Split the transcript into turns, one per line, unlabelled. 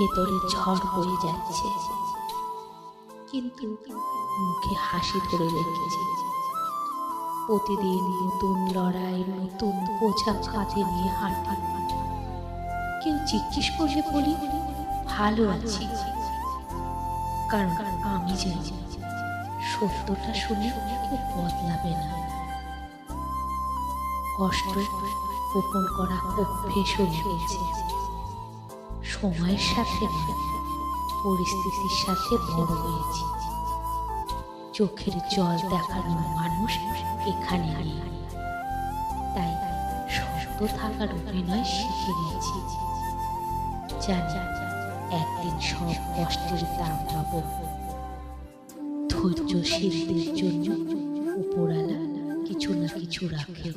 ভেতরে ঝড় হয়ে যাচ্ছে। কিন্তু মুখে হাসি ধরে রেখেছি। প্রতিদিন নতুন লড়াই, নতুন বোঝা কাঁধে নিয়ে হাঁটি। কেউ জিজ্ঞেস করলে বলি, ভালো আছি। কারণ আমি জানি, সত্যটা শুনে কেউ বদলাবে না। কষ্ট গোপন করা অভ্যেস হয়ে গেছে। সময়ের সাথে পরিস্থিতির সাথে বড় হয়েছি। চোখের জল দেখানোর মানুষ এখানে তাই শক্ত থাকার অভিনয় শিখে নিয়েছি। একদিন সব কষ্টের দাম পাবো। ধৈর্যশীলদের জন্য উপরালা কিছু না কিছু রাখে